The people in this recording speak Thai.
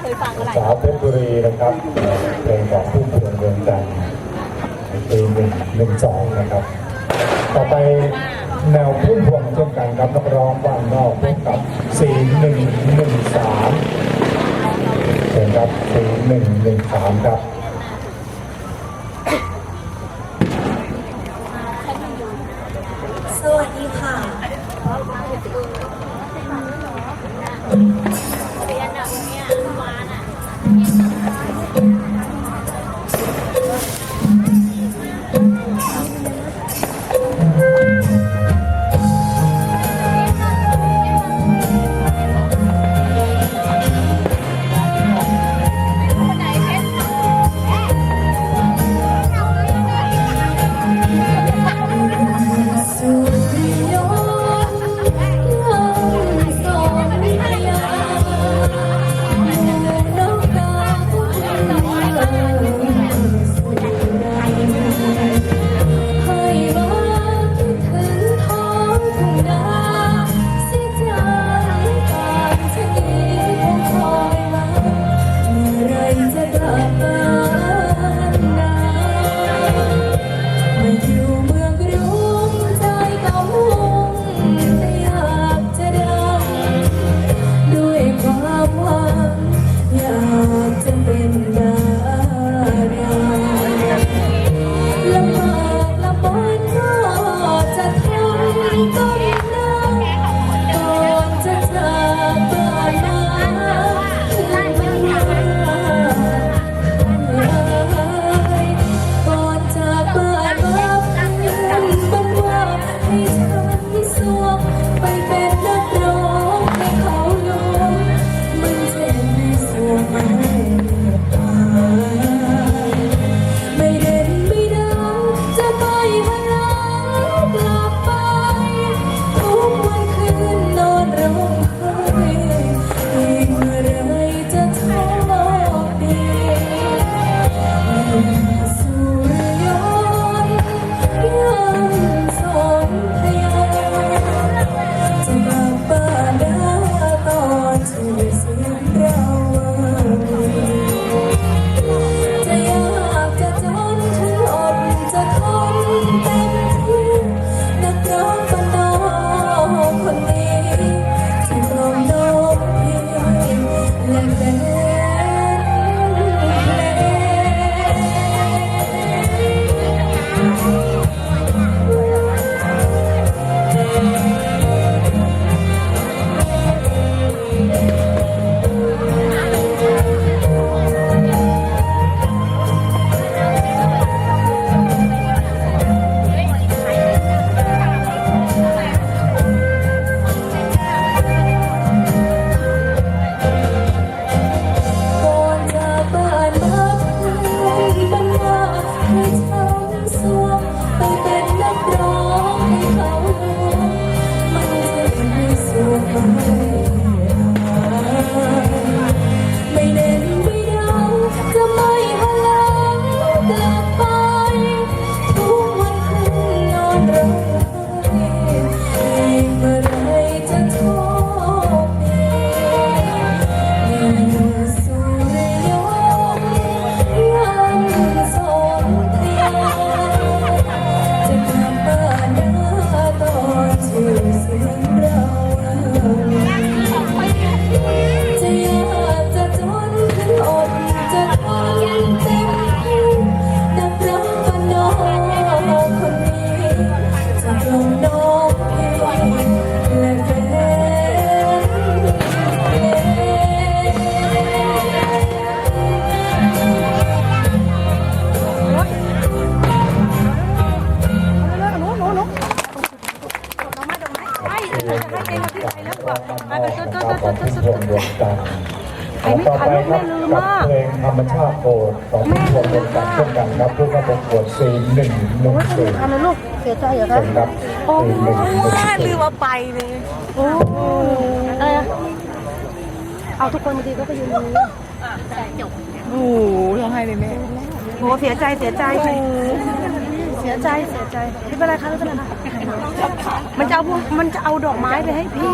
เคยฟังอะไรสาวเพชรบุรีนะครับเพลงของผู้พวงเมืองจันทร์ปีหนึ่งหนึ่งสองนะครับ ต่อไปแนวพุ่มพวงเช่นกันครับนักร้องบ้านนอกพบกับสี่หนึ่งหนึ่งสามเชิญครับสี่หนึ่งหนึ่งสามครับสวัสดีค่ะ ที่เไปไปตุ๊ดตุ๊ดตุ๊ดตุ๊ดตุ๊ดตุ๊ดไปไม่ทันลูกแม่ลืมมากเพลงธรรมชาติโปรดของผู้ชมเป็นการเช่นกันครับผู้เข้าประกวดซีหนึ่งหนึ่งสี่ทำเลยลูกเสียใจเหรอคเชิรับญครับซีหนึ่ลืมว่าไปเลยโอ้อะไรอะเอาทุกคนมาดีก็ไปยืนนี้จบโอ้โหร้องไห้เลยแม่โอ้เสียใจเสียใจเสียใจเสียใจไม่เป็นไรค่ะไม่เป็นไรค่ะ มันจะเอาพวงมันจะเอาดอกไม้ไปให้พี่